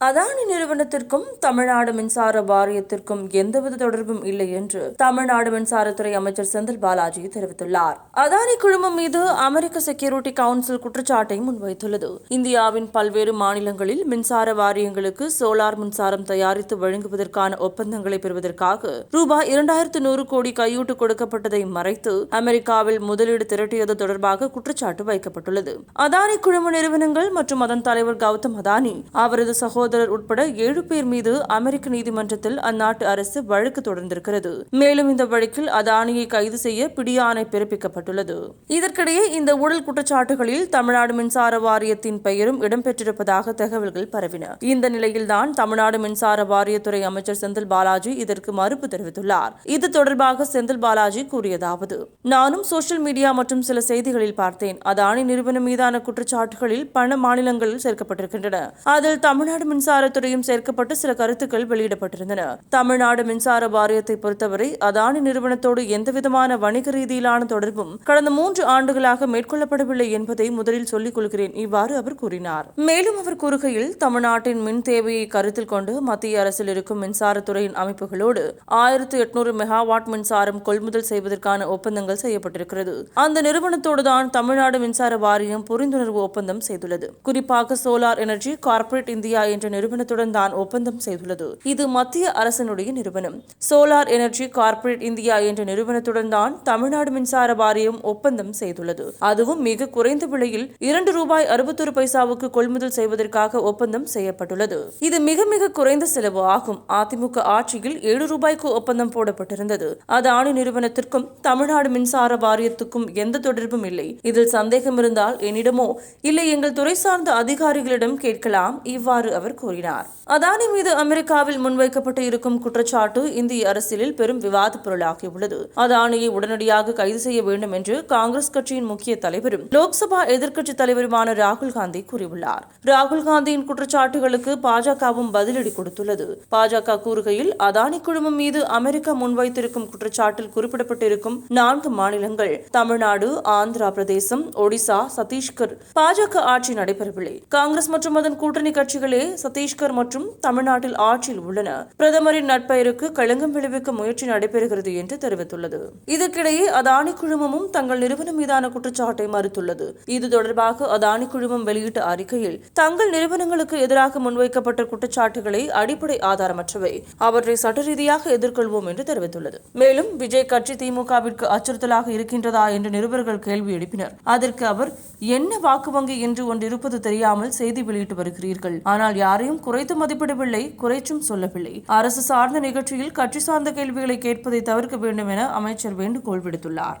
அதானி நிறுவனத்திற்கும் தமிழ்நாடு மின்சார வாரியத்திற்கும் எந்தவித தொடர்பும் இல்லை என்று தமிழ்நாடு மின்சாரத்துறை அமைச்சர் செந்தில் பாலாஜி தெரிவித்துள்ளார். அதானி குழுமம் மீது அமெரிக்க செக்யூரிட்டி கவுன்சில் குற்றச்சாட்டை முன்வைத்துள்ளது. இந்தியாவின் பல்வேறு மாநிலங்களில் மின்சார வாரியங்களுக்கு சோலார் மின்சாரம் தயாரித்து வழங்குவதற்கான ஒப்பந்தங்களை பெறுவதற்காக ரூபாய் இரண்டாயிரத்து நூறு கோடி கையூட்டு கொடுக்கப்பட்டதை மறைத்து அமெரிக்காவில் முதலீடு திரட்டியது தொடர்பாக குற்றச்சாட்டு வைக்கப்பட்டுள்ளது. அதானி குழும நிறுவனங்கள் மற்றும் அதன் தலைவர் கௌதம் அதானி அவரது சகோதரர் உட்பட ஏழு பேர் மீது அமெரிக்க நீதிமன்றத்தில் அந்நாட்டு அரசு வழக்கு தொடர்ந்திருக்கிறது. மேலும் இந்த வழக்கில் அதானியை கைது செய்ய பிடியாணை பிறப்பிக்கப்பட்டுள்ளது. இதற்கிடையே இந்த ஊழல் குற்றச்சாட்டுகளில் தமிழ்நாடு மின்சார வாரியத்தின் பெயரும் இடம்பெற்றிருப்பதாக தகவல்கள் பரவின. இந்த நிலையில்தான் தமிழ்நாடு மின்சார வாரியத்துறை அமைச்சர் செந்தில் பாலாஜி இதற்கு மறுப்பு தெரிவித்துள்ளார். இது தொடர்பாக செந்தில் பாலாஜி கூறியதாவது நானும் சோசியல் மீடியா மற்றும் சில செய்திகளில் பார்த்தேன். அதானி நிறுவனம் மீதான குற்றச்சாட்டுகளில் பல மாநிலங்களில் சேர்க்கப்பட்டிருக்கின்றன. அதில் தமிழ்நாடு மின்சாரத்துறையும் சேர்க்கப்பட்டு சில கருத்துக்கள் வெளியிடப்பட்டிருந்தன. தமிழ்நாடு மின்சார வாரியத்தை பொறுத்தவரை அதானி நிறுவனத்தோடு எந்தவிதமான வணிக ரீதியிலான தொடர்பும் கடந்த மூன்று ஆண்டுகளாக மேற்கொள்ளப்படவில்லை என்பதை முதலில் சொல்லிக் கொள்கிறேன் இவ்வாறு அவர் கூறினார். மேலும் அவர் கூறுகையில் தமிழ்நாட்டின் மின் தேவையை கருத்தில் கொண்டு மத்திய அரசில் இருக்கும் மின்சாரத்துறையின் அமைப்புகளோடு ஆயிரத்து எட்நூறு மெகாவாட் மின்சாரம் கொள்முதல் செய்வதற்கான ஒப்பந்தங்கள் செய்யப்பட்டிருக்கிறது. அந்த நிறுவனத்தோடு தான் தமிழ்நாடு மின்சார வாரியம் புரிந்துணர்வு ஒப்பந்தம் செய்துள்ளது. குறிப்பாக சோலார் எனர்ஜி கார்ப்பரேட் இந்தியா என்ற என்ற நிறுவனத்துடன் தான் ஒப்பந்தம் செய்துள்ளது. இது மத்திய அரசினுடைய நிறுவனம். சோலார் எனர்ஜி கார்ப்பரேட் இந்தியா என்ற நிறுவனத்துடன் தான் தமிழ்நாடு மின்சார வாரியம் ஒப்பந்தம் செய்துள்ளது. அதுவும் மிக குறைந்த விலையில் இரண்டு ரூபாய் அறுபத்தொரு பைசாவுக்கு கொள்முதல் செய்வதற்காக ஒப்பந்தம் செய்யப்பட்டுள்ளது. இது மிக மிக குறைந்த செலவு ஆகும். அதிமுக ஆட்சியில் ஏழு ரூபாய்க்கு ஒப்பந்தம் போடப்பட்டிருந்தது. அதானி நிறுவனத்திற்கும் தமிழ்நாடு மின்சார வாரியத்துக்கும் எந்த தொடர்பும் இல்லை. இதில் சந்தேகம் இருந்தால் என்னிடமோ இல்லை எங்கள் துறை சார்ந்த அதிகாரிகளிடம் கேட்கலாம். இவ்வாறு அவர் கூறினார். அதானி மீது அமெரிக்காவில் முன்வைக்கப்பட்டு இருக்கும் குற்றச்சாட்டு இந்திய அரசியலில் பெரும் விவாத பொருளாகியுள்ளது. அதானியை உடனடியாக கைது செய்ய வேண்டும் என்று காங்கிரஸ் கட்சியின் முக்கிய தலைவரும் லோக்சபா எதிர்க்கட்சி தலைவருமான ராகுல் காந்தி கூறியுள்ளார். ராகுல் காந்தியின் குற்றச்சாட்டுகளுக்கு பாஜகவும் பதிலடி கொடுத்துள்ளது. பாஜக கூறுகையில் அதானி குழுமம் மீது அமெரிக்கா முன்வைத்திருக்கும் குற்றச்சாட்டில் குறிப்பிடப்பட்டிருக்கும் நான்கு மாநிலங்கள் தமிழ்நாடு ஆந்திரா பிரதேசம் ஒடிசா சத்தீஸ்கர் பாஜக ஆட்சி நடைபெறவில்லை. காங்கிரஸ் மற்றும் அதன் கூட்டணி கட்சிகளே சத்தீஸ்கர் மற்றும் தமிழ்நாட்டில் ஆட்சியில் உள்ளன. பிரதமரின் நட்பெயருக்கு களங்கம் விளைவிக்க முயற்சி நடைபெறுகிறது என்று தெரிவித்துள்ளது. இதற்கிடையே அதானி குழுமமும் தங்கள் நிறுவனம் மீதான குற்றச்சாட்டை மறுத்துள்ளது. இது தொடர்பாக அதானி குழுமம் வெளியிட்ட அறிக்கையில் தங்கள் நிறுவனங்களுக்கு எதிராக முன்வைக்கப்பட்ட குற்றச்சாட்டுகளை அடிப்படை ஆதாரமற்றவை. அவற்றை சட்ட ரீதியாக எதிர்கொள்வோம் என்று தெரிவித்துள்ளது. மேலும் விஜய் கட்சி திமுகவிற்கு அச்சுறுத்தலாக இருக்கின்றதா என்று நிருபர்கள் கேள்வி எழுப்பினர். அதற்கு அவர் என்ன வாக்கு வங்கி என்று ஒன்று இருப்பது தெரியாமல் செய்தி வெளியிட்டு வருகிறீர்கள். ஆனால் யார் யாரையும் குறைத்து மதிப்பிடவில்லை குறைச்சும் சொல்லவில்லை. அரசு சார்ந்த நிகழ்ச்சியில் கட்சி சார்ந்த கேள்விகளை கேட்பதை தவிர்க்க வேண்டும் என அமைச்சர் வேண்டுகோள் விடுத்துள்ளார்.